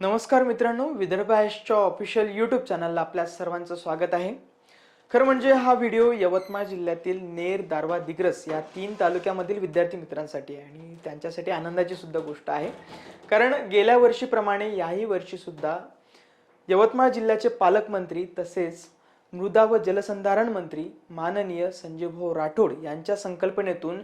नमस्कार मित्रांनो Vidarbha ॲशच्या official YouTube चॅनलला आपल्या सर्वांचं स्वागत आहे. खरं म्हणजे हा व्हिडिओ यवतमाळ जिल्ह्यातील नेर दारवा दिग्रस या तीन तालुक्यामधील विद्यार्थी मित्रांसाठी आहे आणि त्यांच्यासाठी आनंदाची सुद्धा गोष्ट आहे. कारण गेल्या वर्षीप्रमाणे याही वर्षी सुद्धा यवतमाळ जिल्ह्याचे पालकमंत्री तसेच मृदा व जलसंधारण मंत्री माननीय संजयभाऊ राठोड यांच्या संकल्पनेतून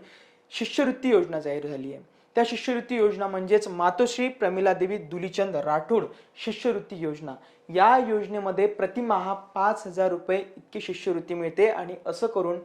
शिष्यवृत्ती योजना जाहीर झाली आहे. त्या शिष्यवृत्ती योजना म्हणजेच मातोश्री प्रमिला देवी दुलीचंद राठोड शिष्यवृत्ती योजना. या योजनेमध्ये प्रतिमाहा पाच हजार रुपये इतकी शिष्यवृत्ती मिळते आणि असं करून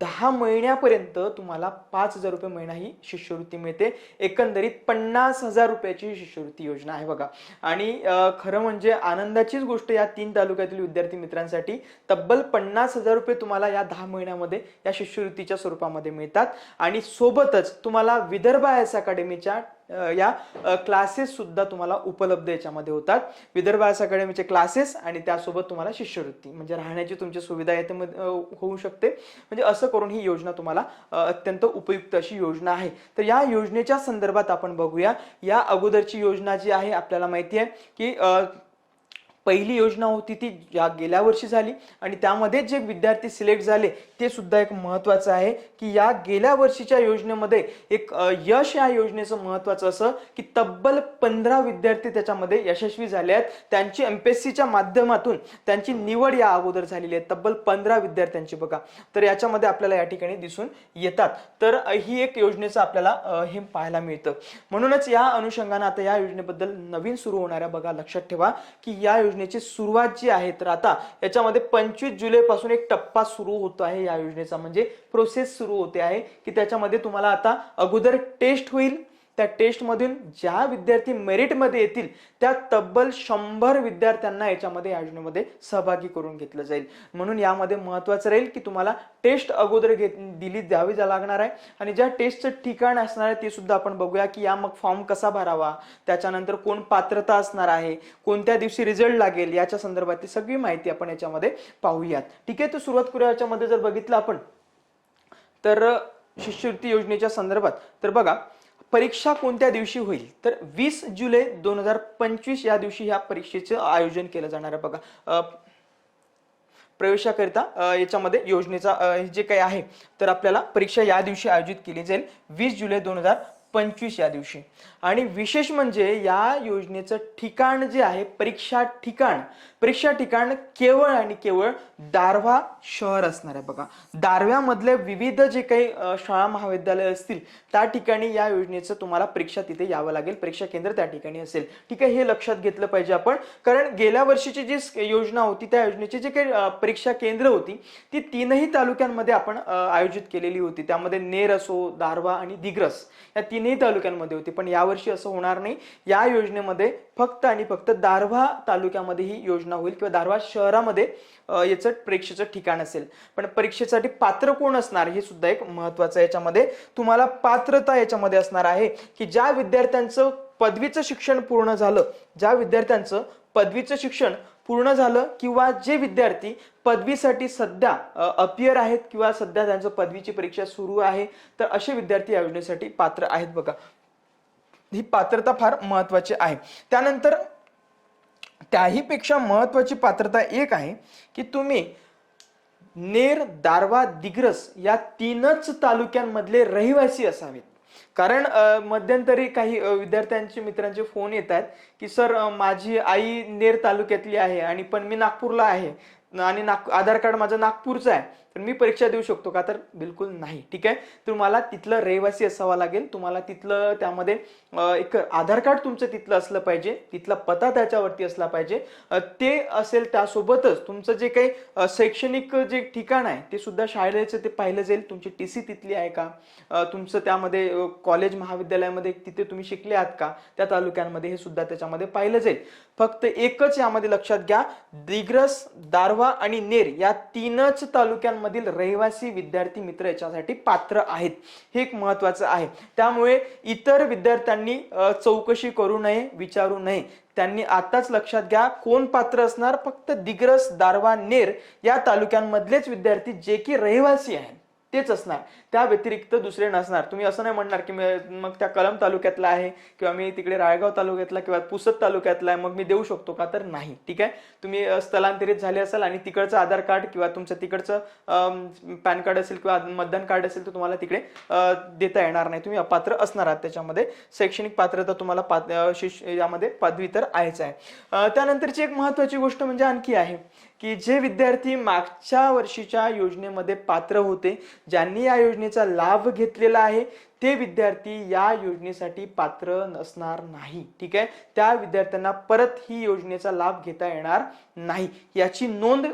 दहा महिन्यापर्यंत तुम्हाला पाच हजार रुपये महिना ही शिष्यवृत्ती मिळते. एकंदरीत पन्नास हजार रुपयाची शिष्यवृत्ती योजना आहे बघा. आणि खरं म्हणजे आनंदाचीच गोष्ट या तीन तालुक्यातील विद्यार्थी मित्रांसाठी तब्बल पन्नास हजार रुपये तुम्हाला या दहा महिन्यामध्ये या शिष्यवृत्तीच्या स्वरूपामध्ये मिळतात. आणि सोबतच तुम्हाला विदर्भ आय एस अकॅडमीच्या या क्लासेस सुद्धा तुम्हाला उपलब्ध याच्यामध्ये होतात. विदर्भ अकॅडमीचे क्लासेस आणि त्यासोबत तुम्हाला शिष्यवृत्ती. म्हणजे राहण्याची तुमची सुविधा याच्यामध्ये होऊ शकते. म्हणजे असं करून ही योजना तुम्हाला अत्यंत उपयुक्त अशी योजना आहे. तर या योजनेच्या संदर्भात आपण बघूया. या अगोदरची योजना जी आहे आपल्याला माहिती आहे की पहिली योजना होती ती या गेल्या वर्षी झाली आणि त्यामध्ये जे विद्यार्थी सिलेक्ट झाले ते सुद्धा एक महत्वाचं आहे की या गेल्या वर्षीच्या योजनेमध्ये एक यश या योजनेचं महत्वाचं असं की तब्बल पंधरा विद्यार्थी त्याच्यामध्ये यशस्वी झाले आहेत. त्यांची एम पी एस सीच्या माध्यमातून त्यांची निवड या अगोदर झालेली आहे. तब्बल पंधरा विद्यार्थ्यांची बघा. तर याच्यामध्ये आपल्याला या ठिकाणी दिसून येतात. तर ही एक योजनेचं आपल्याला हे पाहायला मिळतं. म्हणूनच या अनुषंगानं आता या योजनेबद्दल नवीन सुरू होणाऱ्या बघा लक्षात ठेवा की या योजनेची सुरुवात जी आहे तर आता याच्यामध्ये पंचवीस जुलै पासून एक टप्पा सुरू होतो आहे या योजनेचा. म्हणजे प्रोसेस सुरू होते आहे की त्याच्यामध्ये तुम्हाला आता अगोदर टेस्ट होईल त्या टेस्टमधून ज्या विद्यार्थी मेरिटमध्ये येतील त्या तब्बल शंभर विद्यार्थ्यांना याच्यामध्ये या योजनेमध्ये सहभागी करून घेतलं जाईल. म्हणून यामध्ये महत्वाचं राहील की तुम्हाला टेस्ट अगोदर घेत दिली द्यावी जा लागणार आहे. आणि ज्या टेस्टचं ठिकाण असणार आहे ते सुद्धा आपण बघूया की या मग फॉर्म कसा भरावा त्याच्यानंतर कोण पात्रता असणार आहे कोणत्या दिवशी रिझल्ट लागेल याच्या संदर्भातली सगळी माहिती आपण याच्यामध्ये पाहूयात. ठीक आहे तर सुरुवात करूया याच्यामध्ये जर बघितलं आपण. तर शिष्यवृत्ती योजनेच्या संदर्भात तर बघा परीक्षा कोणत्या दिवशी होईल? तर वीस जुलै दोन हजार पंचवीस या दिवशी ह्या परीक्षेचं आयोजन केलं जाणार आहे बघा. प्रवेशाकरिता याच्यामध्ये योजनेचा जे काही आहे तर आपल्याला परीक्षा या दिवशी आयोजित केली जाईल. वीस जुलै दोन हजार पंचवीस या दिवशी. आणि विशेष म्हणजे या योजनेचं ठिकाण जे आहे परीक्षा ठिकाण परीक्षा ठिकाण केवळ आणि केवळ दारव्हा शहर असणार आहे बघा. दारव्यामधले विविध जे काही शाळा महाविद्यालय असतील त्या ठिकाणी या योजनेचं तुम्हाला परीक्षा तिथे यावं लागेल. परीक्षा केंद्र त्या ठिकाणी असेल. ठीक आहे हे लक्षात घेतलं पाहिजे आपण. कारण गेल्या वर्षीची जी योजना होती त्या योजनेची जे काही परीक्षा केंद्र होती ती तीनही तालुक्यांमध्ये आपण आयोजित केलेली होती. त्यामध्ये नेर असो दारवा आणि दिग्रस. या तीन तीनही तालुक्यांमध्ये होती. पण यावर्षी असं होणार नाही. या योजनेमध्ये फक्त आणि फक्त दारव्हा तालुक्यामध्ये ही योजना होईल किंवा दारव्हा शहरामध्ये याचं परीक्षेचं ठिकाण असेल. पण परीक्षेसाठी पात्र कोण असणार हे सुद्धा एक महत्वाचं आहे. याच्यामध्ये तुम्हाला पात्रता याच्यामध्ये असणार आहे की ज्या विद्यार्थ्यांचं पदवीचं शिक्षण पूर्ण झालं ज्या विद्यार्थ्यांचं पदवीचं शिक्षण पूर्ण झालं किंवा जे विद्यार्थी पदवीसाठी सध्या अपियर आहेत किंवा सध्या त्यांचं पदवीची परीक्षा सुरू आहे तर असे विद्यार्थी या योजनेसाठी पात्र आहेत बघा. ही पात्रता फार महत्वाची आहे. त्यानंतर त्याहीपेक्षा महत्वाची पात्रता एक आहे की तुम्ही नेर दारवा दिग्रस या तीनच तालुक्यांमधले रहिवासी असावेत. कारण मध्यंतरी काही विद्यार्थ्यांचे मित्रांचे फोन येत आहेत की सर माझी आई नेर तालुक्यातली आहे आणि पण मी नागपूरला आहे आणि नाग आधार कार्ड माझं नागपूरचं आहे. तर मी परीक्षा देऊ शकतो का? तर बिलकुल नाही. ठीक आहे? तुम्हाला तिथलं रहिवासी असावा लागेल. तुम्हाला तिथलं त्यामध्ये एक आधार कार्ड तुमचं तिथलं असलं पाहिजे. तिथला पत्ता त्याच्यावरती असला पाहिजे. ते असेल त्यासोबतच तुमचं जे काही शैक्षणिक जे ठिकाण आहे ते सुद्धा शाळेचं ते पाहिलं जाईल. तुमची टी सी तिथली आहे का? तुमचं त्यामध्ये कॉलेज महाविद्यालयामध्ये तिथे तुम्ही शिकले आहात का? त्या तालुक्यांमध्ये हे सुद्धा त्याच्यामध्ये पाहिलं जाईल. फक्त एकच यामध्ये लक्षात घ्या. दिग्रस दारवा आणि नेर या तीनच तालुक्यांमधील रहिवासी विद्यार्थी मित्र याच्यासाठी पात्र आहेत. हे एक महत्वाचं आहे. त्यामुळे इतर विद्यार्थ्यांनी चौकशी करू नये विचारू नये. त्यांनी आताच लक्षात घ्या कोण पात्र असणार? फक्त दिग्रस दारवा नेर या तालुक्यांमधलेच विद्यार्थी जे की रहिवासी आहेत. तेच असणार. त्या व्यतिरिक्त दुसरे नसणार. तुम्ही असं नाही म्हणणार की मग त्या कलम तालुक्यातला आहे किंवा मी तिकडे राळगाव तालुक्यातला किंवा पुसद तालुक्यातला आहे मग मी देऊ शकतो का? तर नाही. ठीक आहे? तुम्ही स्थलांतरित झाले असाल आणि तिकडचं आधार कार्ड किंवा तुमचं तिकडचं पॅन कार्ड असेल किंवा मतदान कार्ड असेल तर तुम्हाला तिकडे देता येणार नाही. तुम्ही अपात्र असणार आहात त्याच्यामध्ये. शैक्षणिक पात्रता तुम्हाला पात- यामध्ये पदवी तर आहेच आहे. त्यानंतरची एक महत्वाची गोष्ट म्हणजे आणखी आहे. की जे विद्यार्थी मागच्या वर्षीच्या योजनेमध्ये पात्र होते ज्यांनी या योजनेचा लाभ घेतलेला आहे ते विद्यार्थी या योजनेसाठी पात्र नसणार नाही ठीक आहे? त्या विद्यार्थ्यांना परत ही योजनेचा लाभ घेता येणार नाही. याची नोंद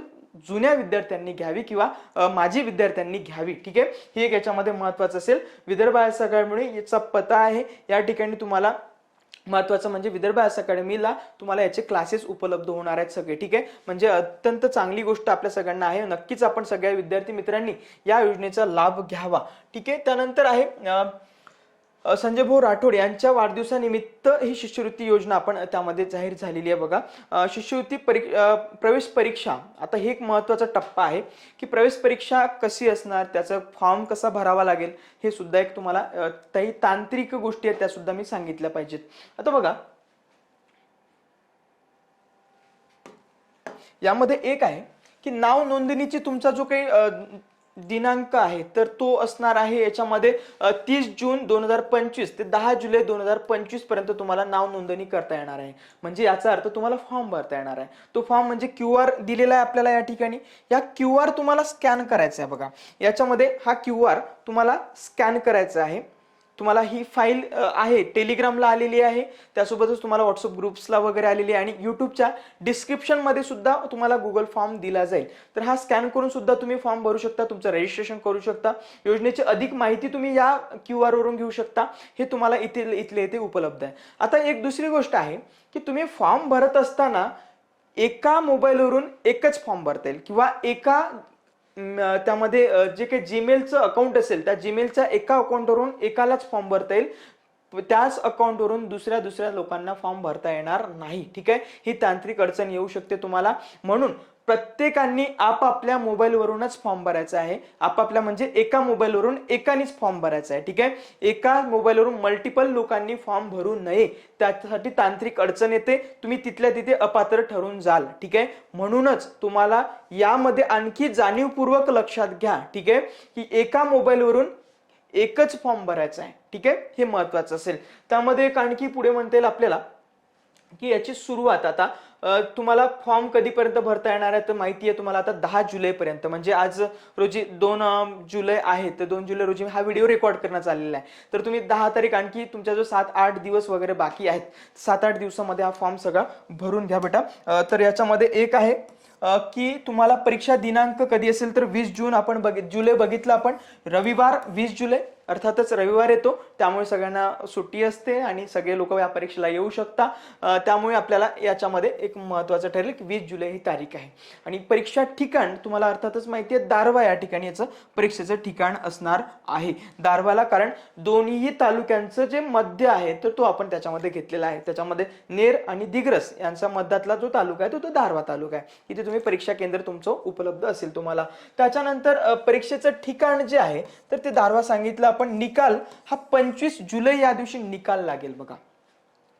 जुन्या विद्यार्थ्यांनी घ्यावी किंवा माझी विद्यार्थ्यांनी घ्यावी ठीक आहे? हे एक याच्यामध्ये महत्वाचं असेल. विदर्भ सगळ्यामुळे याचा पता आहे. या ठिकाणी तुम्हाला महत्वाचं म्हणजे विदर्भ अकॅडमीला तुम्हाला याचे क्लासेस उपलब्ध होणार आहेत सगळे ठीक आहे? म्हणजे अत्यंत चांगली गोष्ट आपल्या सगळ्यांना आहे. नक्कीच आपण सगळ्या विद्यार्थी मित्रांनी या योजनेचा लाभ घ्यावा. ठीक आहे? त्यानंतर आहे संजय भाऊ राठोड यांच्या वाढदिवसानिमित्त ही शिष्यवृत्ती योजना आपण त्यामध्ये जाहीर झालेली आहे बघा. शिष्यवृत्ती परी प्रवेश परीक्षा आता हे एक महत्त्वाचा टप्पा आहे की प्रवेश परीक्षा कशी असणार त्याचा फॉर्म कसा भरावा लागेल हे सुद्धा एक तुम्हाला काही तांत्रिक गोष्टी आहेत त्या सुद्धा मी सांगितल्या पाहिजेत. आता बघा. यामध्ये एक आहे की नाव नोंदणीची तुमचा जो काही दिनांक आहे. तर तो असणार आहे याच्यामध्ये तीस जून दोन हजार पंचवीस ते दहा जुलै दोन हजार पंचवीसपर्यंत तुम्हाला नाव नोंदणी करता येणार आहे. म्हणजे याचा अर्थ तुम्हाला फॉर्म भरता येणार आहे. तो फॉर्म म्हणजे क्यू आर दिलेला आहे आपल्याला या ठिकाणी. या क्यू आर तुम्हाला स्कॅन करायचा आहे बघा. याच्यामध्ये हा क्यू आर तुम्हाला स्कॅन करायचा आहे. तुम्हाला ही फाईल आहे टेलिग्रामला आलेली आहे. त्यासोबतच तुम्हाला व्हॉट्सअप ग्रुप्सला वगैरे आलेली आहे. आणि युट्यूबच्या डिस्क्रिप्शनमध्ये सुद्धा तुम्हाला गुगल फॉर्म दिला जाईल. तर हा स्कॅन करून सुद्धा तुम्ही फॉर्म भरू शकता तुमचं रजिस्ट्रेशन करू शकता. योजनेची अधिक माहिती तुम्ही या क्यू आर वरून घेऊ शकता. हे तुम्हाला इथे इथले इथे उपलब्ध आहे. आता एक दुसरी गोष्ट आहे की तुम्ही फॉर्म भरत असताना एका मोबाईलवरून एकच फॉर्म भरता येईल. किंवा एका त्यामध्ये जे काही जीमेलचं अकाउंट असेल त्या जीमेलच्या एका अकाउंटवरून एकालाच फॉर्म भरता येईल. त्याच अकाउंटवरून दुसऱ्या दुसऱ्या लोकांना फॉर्म भरता येणार नाही. ठीक आहे? ही तांत्रिक अडचण येऊ शकते तुम्हाला. म्हणून प्रत्येकांनी आपापल्या मोबाईलवरूनच फॉर्म भरायचा आहे. आपापल्या म्हणजे एका मोबाईलवरून एकानेच फॉर्म भरायचा आहे ठीक आहे? एका मोबाईलवरून मल्टिपल लोकांनी फॉर्म भरू नये. त्यासाठी तांत्रिक अडचण येते. तुम्ही तिथल्या तिथे अपात्र ठरून जाल ठीक आहे? म्हणूनच तुम्हाला यामध्ये आणखी जाणीवपूर्वक लक्षात घ्या ठीक आहे? की एका मोबाईलवरून एकच फॉर्म भरायचा आहे ठीक आहे? हे महत्वाचं असेल. त्यामध्ये एक आणखी पुढे म्हणता येईल आपल्याला. की याची सुरुवात आता तुम्हाला फॉर्म कधीपर्यंत भरता येणार आहे तर माहिती आहे तुम्हाला आता दहा जुलैपर्यंत. म्हणजे आज रोजी दोन जुलै आहे तर दोन जुलै रोजी हा व्हिडिओ रेकॉर्ड करण्यात आलेला आहे. तर तुम्ही दहा तारीख आणखी तुमच्या जो सात आठ दिवस वगैरे बाकी आहेत सात आठ दिवसामध्ये हा फॉर्म सगळा भरून घ्या बेटा. तर याच्यामध्ये एक आहे की तुम्हाला परीक्षा दिनांक कधी असेल तर वीस जून आपण बघित जुलै बघितलं आपण रविवार वीस जुलै अर्थातच रविवार येतो त्यामुळे सगळ्यांना सुट्टी असते आणि सगळे लोक या परीक्षेला येऊ शकता. त्यामुळे आपल्याला याच्यामध्ये एक महत्वाचं ठरेल की वीस जुलै ही तारीख आहे. आणि परीक्षा ठिकाण तुम्हाला अर्थातच माहिती आहे दारवा या ठिकाणी याचं परीक्षेचं ठिकाण असणार आहे. दारवाला कारण दोन्ही तालुक्यांचं जे मध्य आहे तर तो आपण त्याच्यामध्ये घेतलेला आहे. त्याच्यामध्ये नेर आणि दिग्रस यांचा मध्यातला जो तालुका आहे तो तो दारवा तालुका आहे. इथे तुम्ही परीक्षा केंद्र तुमचं उपलब्ध असेल तुम्हाला. त्याच्यानंतर परीक्षेचं ठिकाण जे आहे तर ते दारवा सांगितलं पण निकाल हा पंचवीस जुलै या दिवशी निकाल लागेल बघा.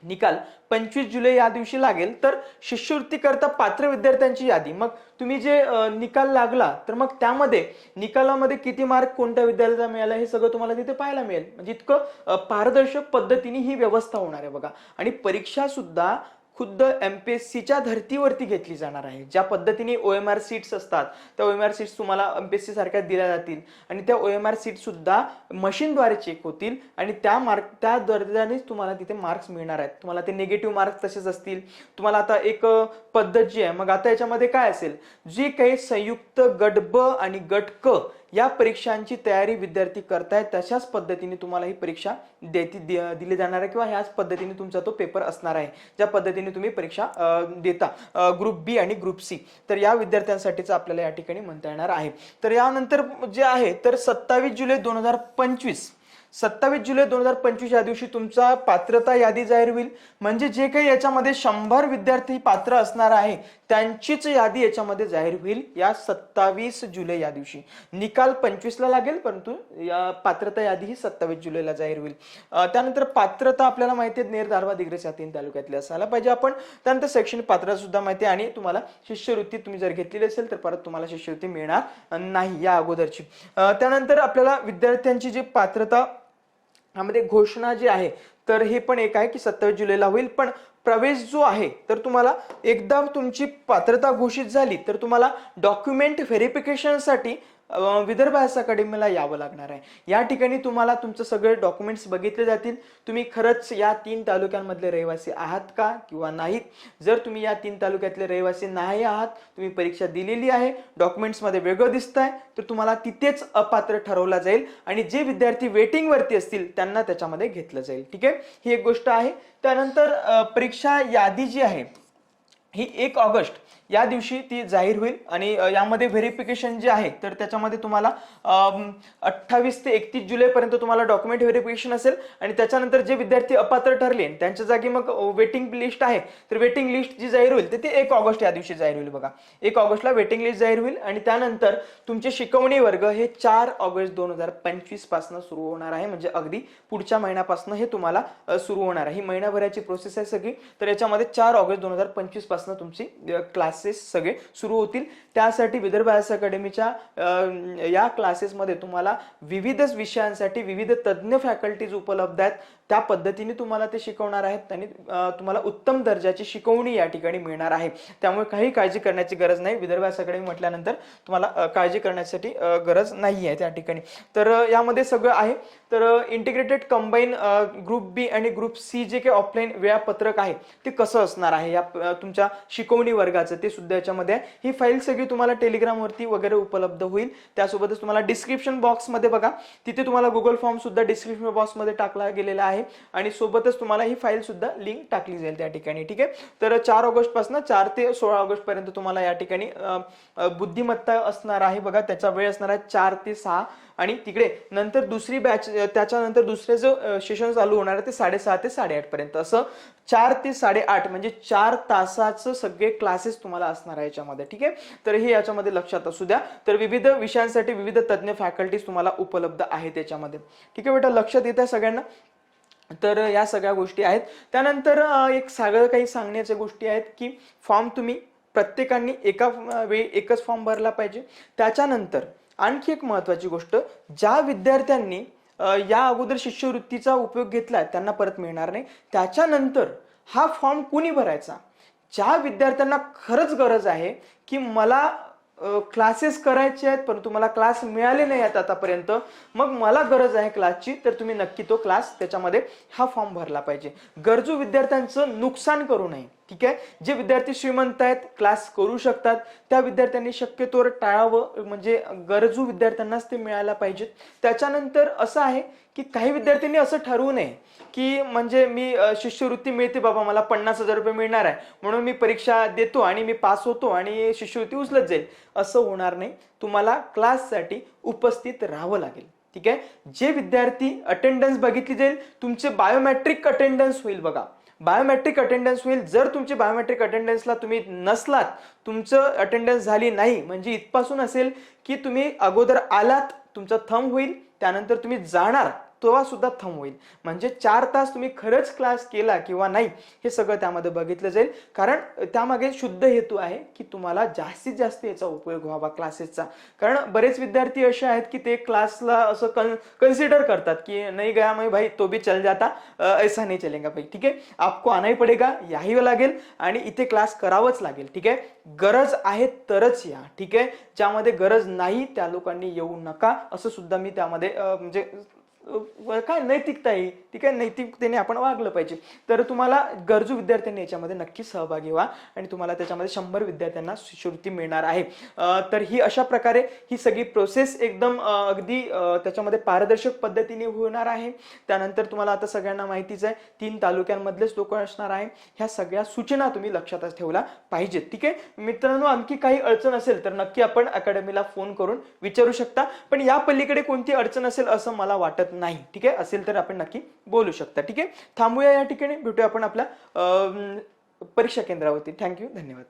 निकाल पंचवीस जुलै या दिवशी लागेल तर शिष्यवृत्ती करता पात्र विद्यार्थ्यांची यादी. मग तुम्ही जे निकाल लागला तर मग त्यामध्ये निकालामध्ये किती मार्क कोणत्या विद्यार्थ्याला मिळाला हे सगळं तुम्हाला तिथे पाहायला मिळेल. म्हणजे इतकं पारदर्शक पद्धतीने ही व्यवस्था होणार आहे बघा. आणि परीक्षा सुद्धा खुद्द एम पी एस सीच्या धर्तीवरती घेतली जाणार आहे. ज्या पद्धतीने ओ एम आर सीट्स असतात त्या ओ एम आर सीट्स तुम्हाला एम पी एस सारख्या दिल्या जातील आणि त्या ओ एम आर सीट सुद्धा मशीनद्वारे चेक होतील आणि त्या मार्क त्या दर्जानेच तुम्हाला तिथे मार्क्स मिळणार आहेत. तुम्हाला ते निगेटिव्ह मार्क्स तसेच असतील. तुम्हाला आता एक पद्धत जी आहे मग आता याच्यामध्ये काय असेल? जी काही संयुक्त गट ब आणि गट क या परीक्षांची तयारी विद्यार्थी करतायत तशाच पद्धतीने तुम्हाला ही परीक्षा देती दिली जाणार आहे किंवा ह्याच पद्धतीने तुमचा तो पेपर असणार आहे. ज्या पद्धतीने तुम्ही परीक्षा देता ग्रुप बी आणि ग्रुप सी तर या विद्यार्थ्यांसाठीच आपल्याला या ठिकाणी म्हणता येणार आहे. तर यानंतर जे आहे तर सत्तावीस जुलै दोन हजार पंचवीस सत्तावीस जुलै दोन हजार पंचवीस या दिवशी तुमचा पात्रता यादी जाहीर होईल. म्हणजे जे काही याच्यामध्ये शंभर विद्यार्थी पात्र असणार आहे त्यांचीच यादी याच्यामध्ये जाहीर होईल या सत्तावीस जुलै या दिवशी. निकाल पंचवीसला लागेल परंतु या पात्रता यादी ही सत्तावीस जुलैला जाहीर होईल. त्यानंतर पात्रता आपल्याला माहिती आहे नेर दारवा दिग्रस या तीन तालुक्यातले असायला पाहिजे आपण. त्यानंतर शैक्षणिक पात्रता सुद्धा माहिती आहे आणि तुम्हाला शिष्यवृत्ती तुम्ही जर घेतलेली असेल तर परत तुम्हाला शिष्यवृत्ती मिळणार नाही या अगोदरची. त्यानंतर आपल्याला विद्यार्थ्यांची जी पात्रता यामध्ये घोषणा जी आहे तर हे पण एक आहे की सत्तावीस जुलैला होईल. पण प्रवेश जो आहे तर तुम्हाला एकदा तुमची पात्रता घोषित झाली तर तुम्हाला डॉक्युमेंट व्हेरिफिकेशनसाठी विदर्भ आयस अकॅडमीला यावं लागणार आहे. या ठिकाणी तुम्हाला तुमचं सगळे डॉक्युमेंट्स बघितले जातील. तुम्ही खरंच या तीन तालुक्यांमधले रहिवासी आहात का किंवा नाहीत? जर तुम्ही या तीन तालुक्यातले रहिवासी नाही आहात तुम्ही परीक्षा दिलेली आहे डॉक्युमेंट्समध्ये वेगळं दिसत आहे तर तुम्हाला तिथेच अपात्र ठरवला जाईल आणि जे विद्यार्थी वेटिंगवरती असतील त्यांना त्याच्यामध्ये घेतलं जाईल. ठीक आहे? ही एक गोष्ट आहे. त्यानंतर परीक्षा यादी जी आहे ही एक ऑगस्ट या दिवशी ती जाहीर होईल आणि यामध्ये व्हेरिफिकेशन जे आहे तर त्याच्यामध्ये तुम्हाला अठ्ठावीस ते एकतीस जुलैपर्यंत तुम्हाला डॉक्युमेंट व्हेरिफिकेशन असेल आणि त्याच्यानंतर जे विद्यार्थी अपात्र ठरले त्यांच्या जागी मग वेटिंग लिस्ट आहे. तर वेटिंग लिस्ट जी जाहीर होईल तर ती एक ऑगस्ट या दिवशी जाहीर होईल बघा. एक ऑगस्टला वेटिंग लिस्ट जाहीर होईल आणि त्यानंतर तुमचे शिकवणी वर्ग हे चार ऑगस्ट दोन हजार पंचवीसपासून सुरू होणार आहे. म्हणजे अगदी पुढच्या महिन्यापासून हे तुम्हाला सुरू होणार आहे. ही महिनाभराची प्रोसेस आहे सगळी. तर याच्यामध्ये चार ऑगस्ट दोन हजार पंचवीसपासून तुमची क्लासेस सगळे सुरू होतील. त्यासाठी विदर्भ आयस अकॅडमीच्या या क्लासेसमध्ये तुम्हाला विविध विषयांसाठी विविध तज्ज्ञ फॅकल्टीज उपलब्ध आहेत. त्या पद्धतीने तुम्हाला ते शिकवणार आहेत. आणि तुम्हाला उत्तम दर्जाची शिकवणी या ठिकाणी मिळणार आहे. त्यामुळे काही काळजी करण्याची गरज नाही. विदर्भासाकडे म्हटल्यानंतर तुम्हाला काळजी करण्यासाठी गरज नाही आहे त्या ठिकाणी. तर यामध्ये सगळं आहे. तर इंटिग्रेटेड कंबाईन ग्रुप बी आणि ग्रुप सी जे काही ऑफलाईन वेळापत्रक आहे ते कसं असणार आहे? या तुमच्या शिकवणी वर्गाचं ते सुद्धा याच्यामध्ये आहे. ही फाईल सगळी तुम्हाला टेलिग्रामवरती वगैरे उपलब्ध होईल. त्यासोबतच तुम्हाला डिस्क्रिप्शन बॉक्समध्ये बघा. तिथे तुम्हाला गुगल फॉर्म सुद्धा डिस्क्रिप्शन बॉक्समध्ये टाकला गेलेला आहे. आणि सोबतच तुम्हाला ही फाईल सुद्धा लिंक टाकली जाईल त्या ठिकाणी ठीक आहे? तर चार ऑगस्टपासून चार ते सोळा ऑगस्ट पर्यंत तुम्हाला या ठिकाणी बुद्धिमत्ता असणार आहे बघा त्याचा वेळ असणार आहे चार ते सहा. आणि तिकडे नंतर दुसरी बॅच त्याच्यानंतर दुसरे जो सेशन चालू होणार आहे ते साडेसहा ते साडेआठ पर्यंत असं चार ते साडेआठ म्हणजे चार तासाचं सगळे क्लासेस तुम्हाला असणार आहे याच्यामध्ये ठीक आहे? तर हे याच्यामध्ये लक्षात असू द्या. तर विविध विषयांसाठी विविध तज्ज्ञ फॅकल्टीज तुम्हाला उपलब्ध आहेत त्याच्यामध्ये ठीक आहे बेटा लक्षात येत आहे सगळ्यांना? तर या सगळ्या गोष्टी आहेत. त्यानंतर एक सगळं काही सांगण्याच्या गोष्टी आहेत की फॉर्म तुम्ही प्रत्येकाने एका वेळी एकच फॉर्म भरला पाहिजे. त्याच्यानंतर आणखी एक महत्त्वाची गोष्ट ज्या विद्यार्थ्यांनी या अगोदर शिष्यवृत्तीचा उपयोग घेतला त्यांना परत मिळणार नाही. त्याच्यानंतर हा फॉर्म कुणी भरायचा? ज्या विद्यार्थ्यांना खरंच गरज आहे की मला क्लासेस करायचे आहेत परंतु मला क्लास मिळाले नाही आहेत आतापर्यंत. मग मला गरज आहे क्लासची तर तुम्ही नक्की तो क्लास त्याच्यामध्ये हा फॉर्म भरला पाहिजे. गरजू विद्यार्थ्यांचं नुकसान करू नये. ठीक आहे? जे विद्यार्थी श्रीमंत आहेत क्लास करू शकतात. त्या विद्यार्थ्यांनी शक्यतोवर टाळावं म्हणजे गरजू विद्यार्थ्यांनाच ते मिळायला पाहिजेत. त्याच्यानंतर असं आहे की काही विद्यार्थ्यांनी असं ठरवू नये की म्हणजे मी शिष्यवृत्ती मिळते बाबा मला पन्नास हजार रुपये मिळणार आहे. म्हणून मी परीक्षा देतो आणि मी पास होतो आणि शिष्यवृत्ती उचलत जाईल. असं होणार नाही. तुम्हाला क्लाससाठी उपस्थित राहावं लागेल. ठीक आहे? जे विद्यार्थी अटेंडन्स बघितली जाईल तुमचे बायोमॅट्रिक अटेंडन्स होईल बघा. बायोमॅट्रिक अटेंडन्स होईल. जर तुमचे बायोमॅट्रिक अटेंडन्सला तुम्ही नसलात तुमचं अटेंडन्स झाली नाही म्हणजे इथपासून असेल की तुम्ही अगोदर आलात तुमचा थंब होईल त्यानंतर तुम्ही जाणार. तेव्हा सुद्धा थंब होईल. म्हणजे चार तास तुम्ही खरंच क्लास केला किंवा नाही हे सगळं त्यामध्ये बघितलं जाईल. कारण त्यामागे शुद्ध हेतू आहे की तुम्हाला जास्तीत जास्त याचा उपयोग व्हावा क्लासेसचा कारण बरेच विद्यार्थी असे आहेत की ते क्लासला असं कन कन्सिडर करतात की नाही गया मैं भाई तो भी चल जाता. ऐसा नहीं चलेगा भाई ठीक आहे? आपको आणाही पडेगा याही लागेल आणि इथे क्लास करावंच लागेल ठीक आहे? गरज आहे तरच या ठीक आहे? ज्यामध्ये गरज नाही त्या लोकांनी येऊ नका असं सुद्धा मी त्यामध्ये म्हणजे काय नैतिकता आहे ती काय नैतिकतेने आपण वागलं पाहिजे. तर तुम्हाला गरजू विद्यार्थ्यांनी याच्यामध्ये नक्की सहभागी व्हा आणि तुम्हाला त्याच्यामध्ये शंभर विद्यार्थ्यांना शिष्यवृत्ती मिळणार आहे. तर ही अशा प्रकारे ही सगळी प्रोसेस एकदम अगदी त्याच्यामध्ये पारदर्शक पद्धतीने होणार आहे. त्यानंतर तुम्हाला आता सगळ्यांना माहितीच आहे तीन तालुक्यांमधलेच लोक असणार आहे. ह्या सगळ्या सूचना तुम्ही लक्षातच ठेवल्या पाहिजेत ठीक आहे? मित्रांनो आणखी काही अडचण असेल तर नक्की आपण अकॅडमीला फोन करून विचारू शकता. पण या पलीकडे कोणती अडचण असेल असं मला वाटत शकत नाही. ठीक आहे? असेल तर आपण नक्की बोलू शकता. ठीक आहे? थांबूया या ठिकाणी. भेटूया आपण आपल्या परीक्षा केंद्रावरती. थँक्यू धन्यवाद.